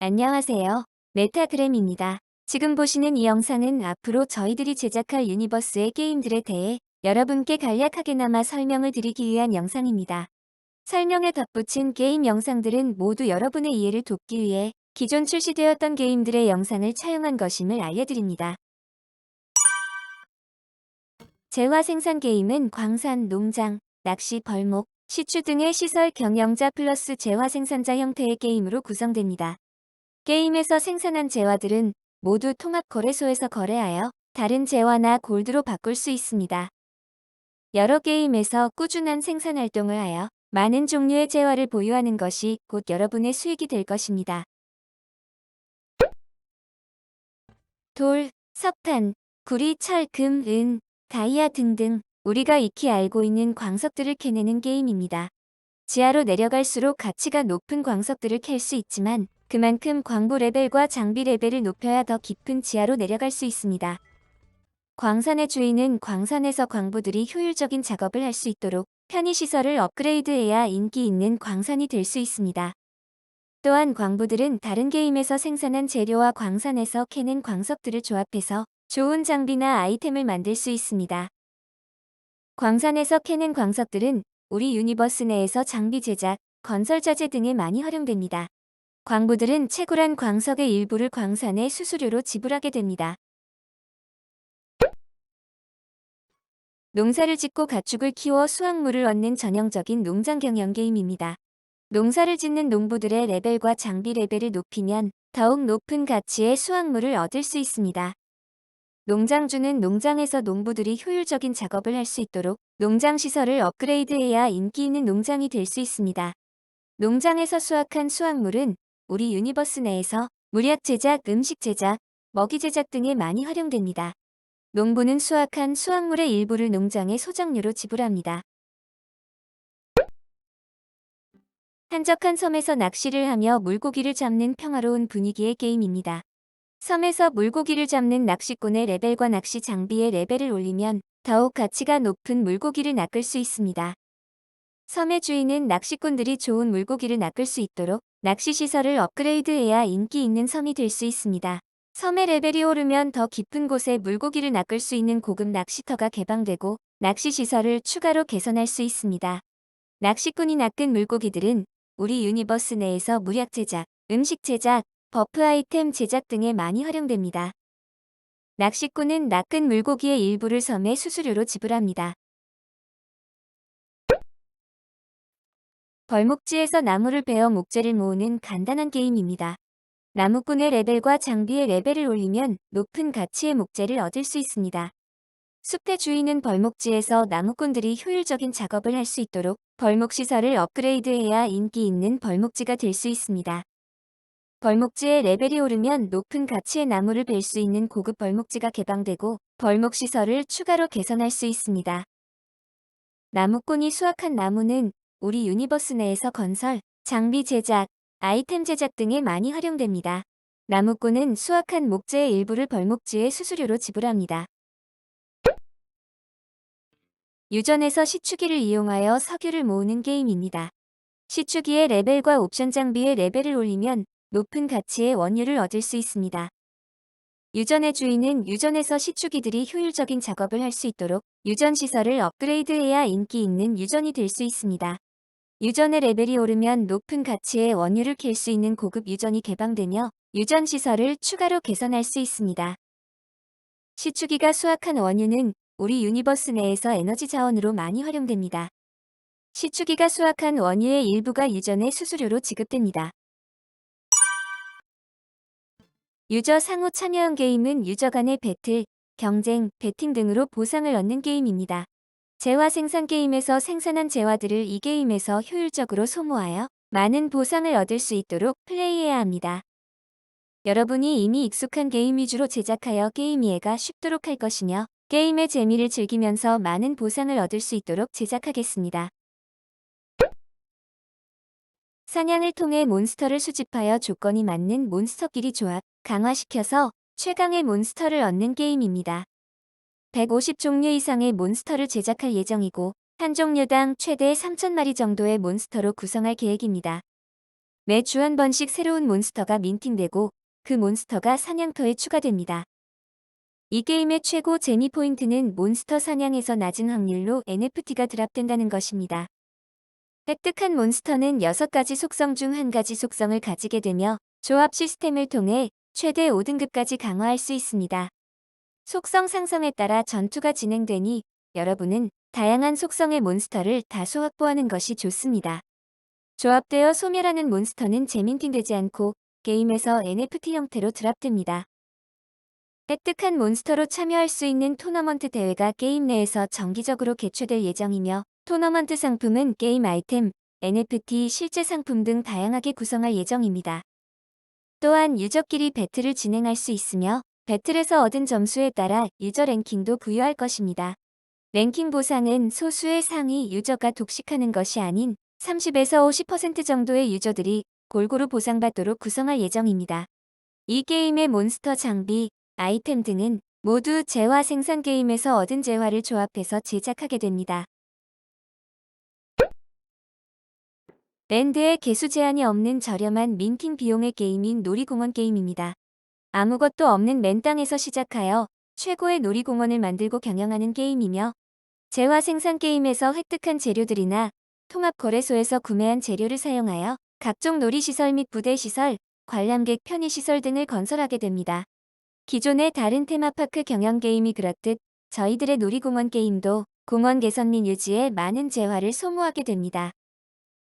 안녕하세요. 메타그램입니다. 지금 보시는 이 영상은 앞으로 저희들이 제작할 유니버스의 게임들에 대해 여러분께 간략하게나마 설명을 드리기 위한 영상입니다. 설명에 덧붙인 게임 영상들은 모두 여러분의 이해를 돕기 위해 기존 출시되었던 게임들의 영상을 차용한 것임을 알려드립니다. 재화 생산 게임은 광산, 농장, 낚시, 벌목, 시추 등의 시설 경영자 플러스 재화 생산자 형태의 게임으로 구성됩니다. 게임에서 생산한 재화들은 모두 통합거래소에서 거래하여 다른 재화나 골드로 바꿀 수 있습니다. 여러 게임에서 꾸준한 생산 활동을 하여 많은 종류의 재화를 보유하는 것이 곧 여러분의 수익이 될 것입니다. 돌, 석탄, 구리, 철, 금, 은, 다이아 등등 우리가 익히 알고 있는 광석들을 캐내는 게임입니다. 지하로 내려갈수록 가치가 높은 광석들을 캘 수 있지만 그만큼 광부 레벨과 장비 레벨을 높여야 더 깊은 지하로 내려갈 수 있습니다. 광산의 주인은 광산에서 광부들이 효율적인 작업을 할 수 있도록 편의시설을 업그레이드해야 인기 있는 광산이 될 수 있습니다. 또한 광부들은 다른 게임에서 생산한 재료와 광산에서 캐낸 광석들을 조합해서 좋은 장비나 아이템을 만들 수 있습니다. 광산에서 캐낸 광석들은 우리 유니버스 내에서 장비 제작, 건설 자재 등에 많이 활용됩니다. 광부들은 채굴한 광석의 일부를 광산의 수수료로 지불하게 됩니다. 농사를 짓고 가축을 키워 수확물을 얻는 전형적인 농장 경영 게임입니다. 농사를 짓는 농부들의 레벨과 장비 레벨을 높이면 더욱 높은 가치의 수확물을 얻을 수 있습니다. 농장주는 농장에서 농부들이 효율적인 작업을 할 수 있도록 농장 시설을 업그레이드해야 인기 있는 농장이 될 수 있습니다. 농장에서 수확한 수확물은 우리 유니버스 내에서 물약 제작, 음식 제작, 먹이 제작 등에 많이 활용됩니다. 농부는 수확한 수확물의 일부를 농장에 소정료로 지불합니다. 한적한 섬에서 낚시를 하며 물고기를 잡는 평화로운 분위기의 게임입니다. 섬에서 물고기를 잡는 낚시꾼의 레벨과 낚시 장비의 레벨을 올리면 더욱 가치가 높은 물고기를 낚을 수 있습니다. 섬의 주인은 낚시꾼들이 좋은 물고기를 낚을 수 있도록 낚시 시설을 업그레이드해야 인기 있는 섬이 될 수 있습니다. 섬의 레벨이 오르면 더 깊은 곳에 물고기를 낚을 수 있는 고급 낚시터가 개방되고 낚시 시설을 추가로 개선할 수 있습니다. 낚시꾼이 낚은 물고기들은 우리 유니버스 내에서 물약 제작, 음식 제작, 버프 아이템 제작 등에 많이 활용됩니다. 낚시꾼은 낚은 물고기의 일부를 섬에 수수료로 지불합니다. 벌목지에서 나무를 베어 목재를 모으는 간단한 게임입니다. 나무꾼의 레벨과 장비의 레벨을 올리면 높은 가치의 목재를 얻을 수 있습니다. 숲의 주인은 벌목지에서 나무꾼들이 효율적인 작업을 할 수 있도록 벌목시설을 업그레이드해야 인기 있는 벌목지가 될 수 있습니다. 벌목지의 레벨이 오르면 높은 가치의 나무를 벨 수 있는 고급 벌목지가 개방되고 벌목시설을 추가로 개선할 수 있습니다. 나무꾼이 수확한 나무는 우리 유니버스 내에서 건설, 장비 제작, 아이템 제작 등에 많이 활용됩니다. 나무꾼은 수확한 목재의 일부를 벌목지에 수수료로 지불합니다. 유전에서 시추기를 이용하여 석유를 모으는 게임입니다. 시추기의 레벨과 옵션 장비의 레벨을 올리면 높은 가치의 원유를 얻을 수 있습니다. 유전의 주인은 유전에서 시추기들이 효율적인 작업을 할 수 있도록 유전 시설을 업그레이드해야 인기 있는 유전이 될 수 있습니다. 유전의 레벨이 오르면 높은 가치의 원유를 캘 수 있는 고급 유전이 개방되며 유전 시설을 추가로 개선할 수 있습니다. 시추기가 수확한 원유는 우리 유니버스 내에서 에너지 자원으로 많이 활용됩니다. 시추기가 수확한 원유의 일부가 유전의 수수료로 지급됩니다. 유저 상호 참여형 게임은 유저 간의 배틀, 경쟁, 배팅 등으로 보상을 얻는 게임입니다. 재화 생산 게임에서 생산한 재화들을 이 게임에서 효율적으로 소모하여 많은 보상을 얻을 수 있도록 플레이해야 합니다. 여러분이 이미 익숙한 게임 위주로 제작하여 게임 이해가 쉽도록 할 것이며 게임의 재미를 즐기면서 많은 보상을 얻을 수 있도록 제작하겠습니다. 사냥을 통해 몬스터를 수집하여 조건이 맞는 몬스터끼리 조합, 강화시켜서 최강의 몬스터를 얻는 게임입니다. 150종류 이상의 몬스터를 제작할 예정이고 한 종류당 최대 3,000마리 정도의 몬스터로 구성할 계획입니다. 매주 한 번씩 새로운 몬스터가 민팅되고 그 몬스터가 사냥터에 추가됩니다. 이 게임의 최고 재미 포인트는 몬스터 사냥에서 낮은 확률로 NFT가 드랍된다는 것입니다. 획득한 몬스터는 6가지 속성 중한 가지 속성을 가지게 되며 조합 시스템을 통해 최대 5등급까지 강화할 수 있습니다. 속성 상성에 따라 전투가 진행되니 여러분은 다양한 속성의 몬스터를 다수 확보하는 것이 좋습니다. 조합되어 소멸하는 몬스터는 재민팅되지 않고 게임에서 NFT 형태로 드랍됩니다. 획득한 몬스터로 참여할 수 있는 토너먼트 대회가 게임 내에서 정기적으로 개최될 예정이며 토너먼트 상품은 게임 아이템, NFT, 실제 상품 등 다양하게 구성할 예정입니다. 또한 유저끼리 배틀을 진행할 수 있으며 배틀에서 얻은 점수에 따라 유저 랭킹도 부여할 것입니다. 랭킹 보상은 소수의 상위 유저가 독식하는 것이 아닌 30에서 50% 정도의 유저들이 골고루 보상받도록 구성할 예정입니다. 이 게임의 몬스터 장비, 아이템 등은 모두 재화 생산 게임에서 얻은 재화를 조합해서 제작하게 됩니다. 랜드에 개수 제한이 없는 저렴한 민팅 비용의 게임인 놀이공원 게임입니다. 아무것도 없는 맨 땅에서 시작하여 최고의 놀이공원을 만들고 경영하는 게임이며 재화 생산 게임에서 획득한 재료들이나 통합거래소에서 구매한 재료를 사용하여 각종 놀이시설 및 부대시설, 관람객 편의시설 등을 건설하게 됩니다. 기존의 다른 테마파크 경영 게임이 그렇듯 저희들의 놀이공원 게임도 공원 개선 및 유지에 많은 재화를 소모하게 됩니다.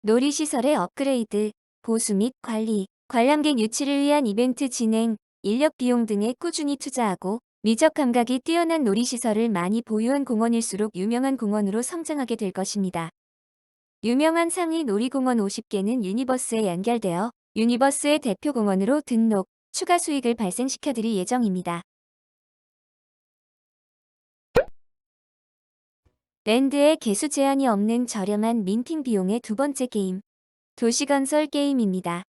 놀이시설의 업그레이드, 보수 및 관리, 관람객 유치를 위한 이벤트 진행, 인력 비용 등에 꾸준히 투자하고 미적 감각이 뛰어난 놀이시설을 많이 보유한 공원일수록 유명한 공원으로 성장하게 될 것입니다. 유명한 상위 놀이공원 50개는 유니버스에 연결되어 유니버스의 대표 공원으로 등록, 추가 수익을 발생시켜드릴 예정입니다. 랜드에 개수 제한이 없는 저렴한 민팅 비용의 두 번째 게임. 도시건설 게임입니다.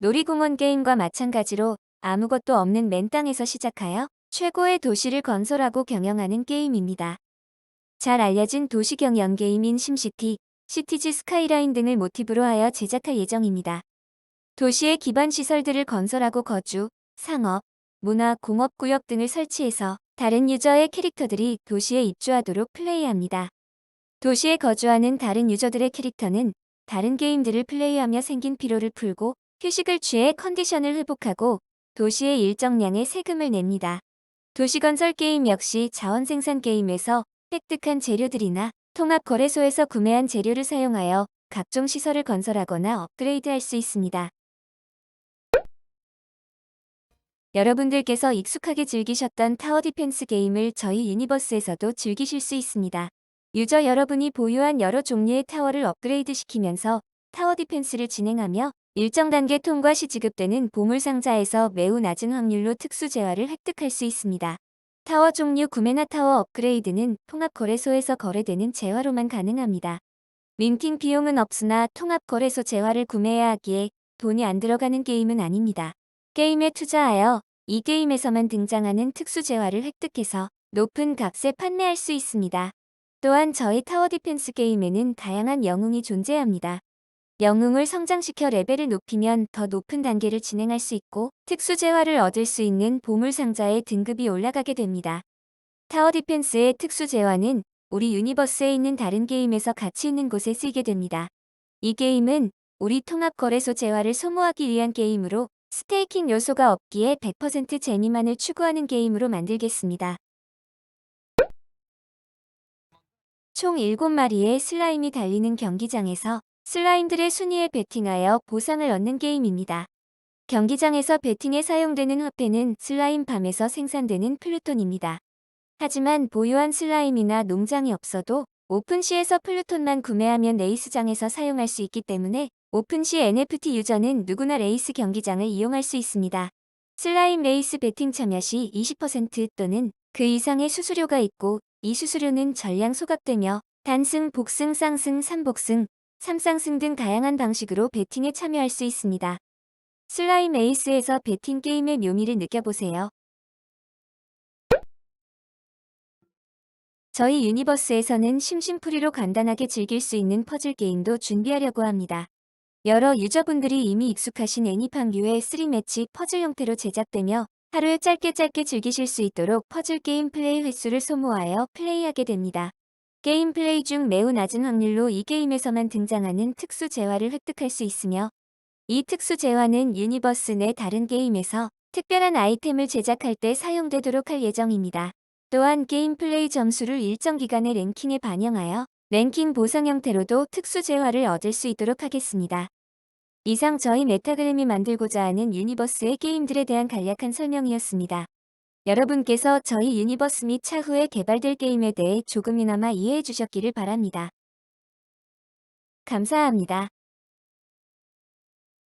놀이공원 게임과 마찬가지로 아무것도 없는 맨 땅에서 시작하여 최고의 도시를 건설하고 경영하는 게임입니다. 잘 알려진 도시 경영 게임인 심시티, 시티즈 스카이라인 등을 모티브로 하여 제작할 예정입니다. 도시의 기반 시설들을 건설하고 거주, 상업, 문화, 공업구역 등을 설치해서 다른 유저의 캐릭터들이 도시에 입주하도록 플레이합니다. 도시에 거주하는 다른 유저들의 캐릭터는 다른 게임들을 플레이하며 생긴 피로를 풀고 휴식을 취해 컨디션을 회복하고 도시에 일정량의 세금을 냅니다. 도시건설 게임 역시 자원생산 게임에서 획득한 재료들이나 통합거래소에서 구매한 재료를 사용하여 각종 시설을 건설하거나 업그레이드할 수 있습니다. 여러분들께서 익숙하게 즐기셨던 타워 디펜스 게임을 저희 유니버스에서도 즐기실 수 있습니다. 유저 여러분이 보유한 여러 종류의 타워를 업그레이드 시키면서 타워 디펜스를 진행하며 일정 단계 통과 시 지급되는 보물 상자에서 매우 낮은 확률로 특수 재화를 획득할 수 있습니다. 타워 종류 구매나 타워 업그레이드는 통합거래소에서 거래되는 재화로만 가능합니다. 민팅 비용은 없으나 통합거래소 재화를 구매해야 하기에 돈이 안 들어가는 게임은 아닙니다. 게임에 투자하여 이 게임에서만 등장하는 특수 재화를 획득해서 높은 값에 판매할 수 있습니다. 또한 저희 타워 디펜스 게임에는 다양한 영웅이 존재합니다. 영웅을 성장시켜 레벨을 높이면 더 높은 단계를 진행할 수 있고 특수 재화를 얻을 수 있는 보물 상자의 등급이 올라가게 됩니다. 타워 디펜스의 특수 재화는 우리 유니버스에 있는 다른 게임에서 같이 있는 곳에 쓰이게 됩니다. 이 게임은 우리 통합거래소 재화를 소모하기 위한 게임으로 스테이킹 요소가 없기에 100% 재미만을 추구하는 게임으로 만들겠습니다. 총 7마리의 슬라임이 달리는 경기장에서 슬라임들의 순위에 베팅하여 보상을 얻는 게임입니다. 경기장에서 베팅에 사용되는 화폐는 슬라임 밤에서 생산되는 플루톤입니다. 하지만 보유한 슬라임이나 농장이 없어도 오픈시에서 플루톤만 구매하면 레이스장에서 사용할 수 있기 때문에 오픈시 NFT 유저는 누구나 레이스 경기장을 이용할 수 있습니다. 슬라임 레이스 베팅 참여 시 20% 또는 그 이상의 수수료가 있고 이 수수료는 전량 소각되며 단승, 복승, 쌍승, 삼복승, 삼쌍승 등 다양한 방식으로 베팅에 참여할 수 있습니다. 슬라임 에이스에서 베팅 게임의 묘미를 느껴보세요. 저희 유니버스에서는 심심풀이로 간단하게 즐길 수 있는 퍼즐 게임도 준비하려고 합니다. 여러 유저분들이 이미 익숙하신 애니팡류의 3매치 퍼즐 형태로 제작되며 하루에 짧게 짧게 즐기실 수 있도록 퍼즐 게임 플레이 횟수를 소모하여 플레이하게 됩니다. 게임 플레이 중 매우 낮은 확률로 이 게임에서만 등장하는 특수 재화를 획득할 수 있으며 이 특수 재화는 유니버스 내 다른 게임에서 특별한 아이템을 제작할 때 사용되도록 할 예정입니다. 또한 게임 플레이 점수를 일정 기간의 랭킹에 반영하여 랭킹 보상 형태로도 특수 재화를 얻을 수 있도록 하겠습니다. 이상 저희 메타그램이 만들고자 하는 유니버스의 게임들에 대한 간략한 설명이었습니다. 여러분께서 저희 유니버스 및 차후에 개발될 게임에 대해 조금이나마 이해해 주셨기를 바랍니다. 감사합니다.